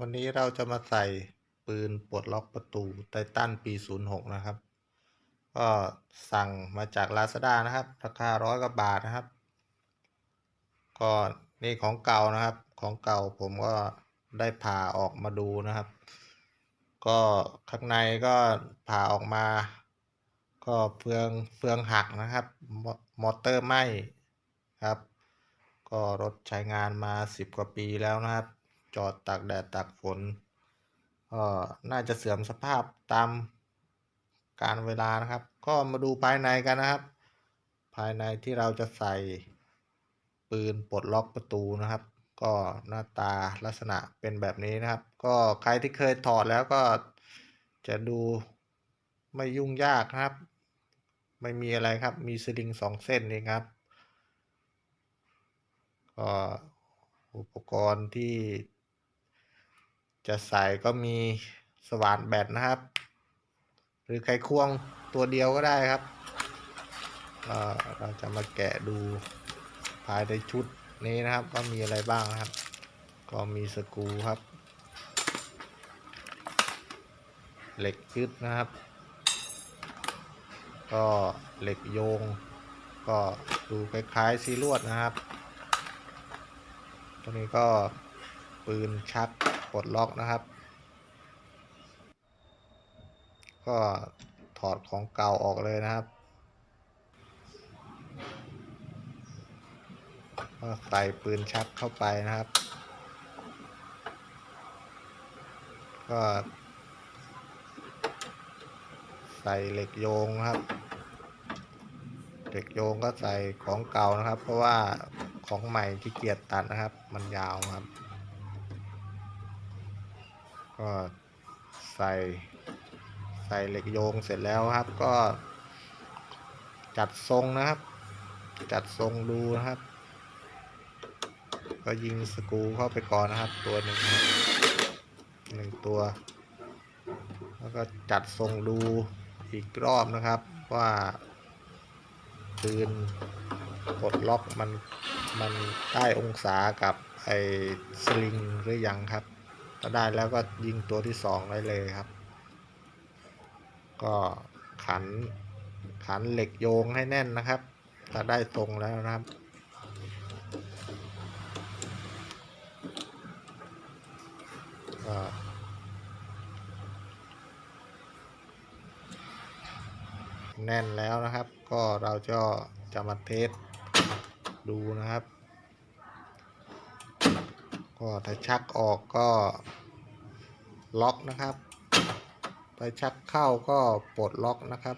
วันนี้เราจะมาใส่ปืนปลดล็อกประตูไททันปี 06 นะครับ ก็สั่งมาจาก Lazada นะครับ ราคาร้อยกว่าบาทนะครับ ก็นี่ของเก่านะครับ ของเก่าผมก็ได้ผ่าออกมาดูนะครับ ก็ข้างในก็ผ่าออกมา ก็เฟืองเฟืองหักนะครับ มอมอเตอร์ไหม้ครับ ก็รถใช้งานมาสิบกว่าปีแล้วนะครับ จอดตากแดดตากฝนก็น่าจะเสื่อมสภาพตามการเวลานะครับ ก็มาดูภายในกันนะครับ ภายในที่เราจะใส่ปืนปลดล็อกประตูนะครับ ก็หน้าตาลักษณะเป็นแบบนี้นะครับ ก็ใครที่เคยถอดแล้วก็จะดูไม่ยุ่งยากนะครับ ไม่มีอะไรครับ มีสลิงสองเส้นเองครับก็อุปกรณ์ที่ จะใส่ก็มีสว่านแบตนะครับ หรือไขควงตัวเดียวก็ได้ครับเราจะมาแกะดูภายในชุดนี้นะครับว่ามีอะไรบ้างนะครับ ก็มีสกรูครับ เหล็กยึดนะครับ ก็เหล็กโยง ก็ดูคล้ายๆซีลวดนะครับ ตัวนี้ก็ปืนชัก ปลดล็อกนะครับ ก็ถอดของเก่าออกเลยนะครับก็ใส่ปืนชักเข้าไปนะครับ ก็ ใส่เหล็กโยงครับ เหล็กโยงก็ใส่ของเก่านะครับ เพราะว่าของใหม่ที่เกียจตัดนะครับ มันยาวครับ ก็ใส่ใส่เหล็กโยงเสร็จแล้วครับ ก็จัดทรงนะครับ จัดทรงดูนะครับ ก็ยิงสกูเข้าไปก่อนนะครับ ตัวหนึ่งหนึ่งตัว แล้วก็จัดทรงดูอีกรอบนะครับว่าปืนกดล็อกมันมันได้องศากับไอ้สลิงหรือยังครับ ถ้าได้แล้วก็ยิงตัวที่สองได้เลยครับ ก็ขันขันเหล็กโยงให้แน่นนะครับ ถ้าได้ตรงแล้วนะครับก็แน่นแล้วนะครับ ก็เราจะจะมาเทสดูนะครับ ก็ถ้าชักออกก็ล็อกนะครับถ้าชักเข้าก็ปลดล็อกนะครับ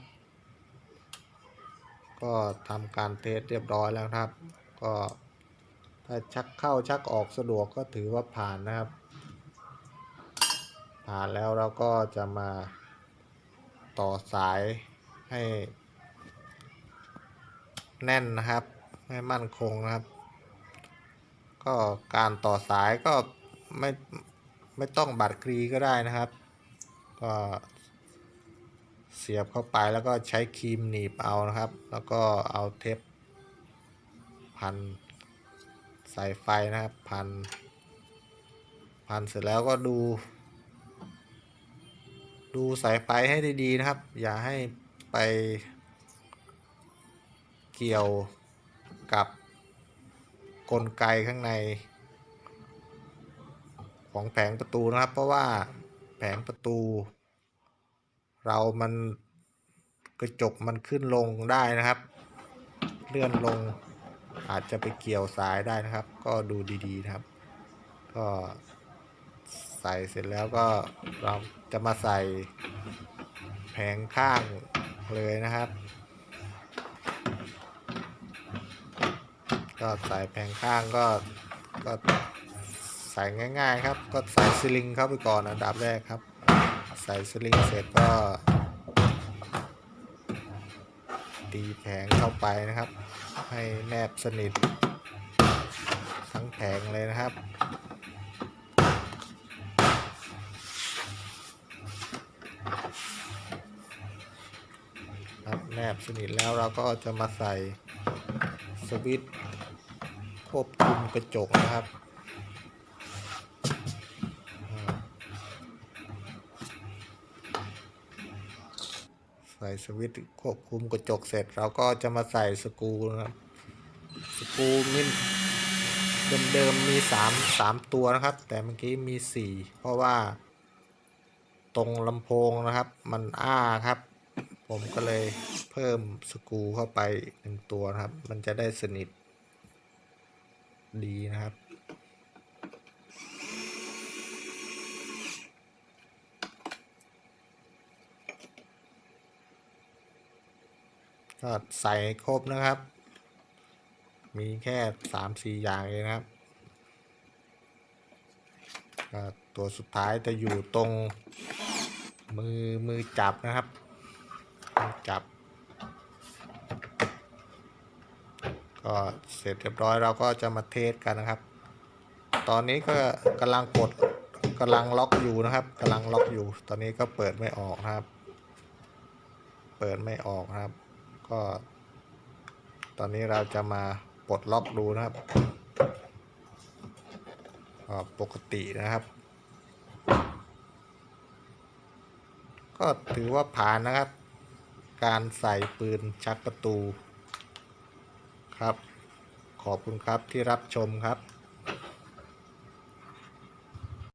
ก็ทำการเทสเรียบร้อยแล้วครับ ก็ถ้าชักเข้าชักออกสะดวกก็ถือว่าผ่านนะครับ ผ่านแล้วเราก็จะมาต่อสายให้แน่นนะครับ ให้มั่นคงนะครับ ก็การต่อสายก็ไม่ไม่ต้องบัดกรีก็ได้นะครับ ก็เสียบเข้าไปแล้วก็ใช้ครีมหนีบเอานะครับ แล้วก็เอาเทปพันสายไฟนะครับ พัน พันเสร็จแล้วก็ดู ดูสายไฟให้ดีๆนะครับ อย่าให้ไปเกี่ยวกับ ลไกข้างใน ของแผงประตูนะครับ เพราะว่าแผงประตู เรามันกระจกมันขึ้นลงได้นะครับ เลื่อนลงอาจจะไปเกี่ยวสายได้นะครับ ก็ดูดีๆนะครับ ก็ใส่เสร็จแล้วก็เราจะมาใส่แผงข้างเลยนะครับ ก็ใส่แผงข้างก็ก็ใส่ง่ายๆครับ ก็ใส่สลิงเข้าไปก่อนอันดับแรกครับ ใส่สลิงเสร็จก็ ตีแผงเข้าไปนะครับ ให้แนบสนิท ทั้งแผงเลยนะครับครับแนบสนิทแล้วเราก็จะมาใส่สวิตช์ ควบคุมกระจกนะครับใส่สวิตช์ควบคุมกระจกเสร็จ เราก็จะมาใส่สกูนะครับสกูมินเดิมๆมีามตัวนะครับ แต่เมื่อกี้มีสี่เพราะว่า ตรงลำโพงนะครับ มันอ้าครับ ผมก็เลยเพิ่มสกูเข้าไปหนึ่งตัวครับ มันจะได้สนิท ดีนะครับ ก็ใส่ครบนะครับ มีแค่สามสี่อย่างเองนะครับตัวสุดท้ายจะอยู่ตรงมือมือจับนะครับ มือจับ ก็เสร็จเรียบร้อยเราก็จะมาเทสกันนะครับ ตอนนี้ก็กำลังกดกำลังล็อกอยู่นะครับกำลังล็อกอยู่ ตอนนี้ก็เปิดไม่ออกนะครับ เปิดไม่ออกครับ ก็ ตอนนี้เราจะมาปลดล็อกดูนะครับปกตินะครับ ก็ถือว่าผ่านนะครับ การใส่ปืนชักประตู ครับ ขอบคุณครับที่รับชมครับ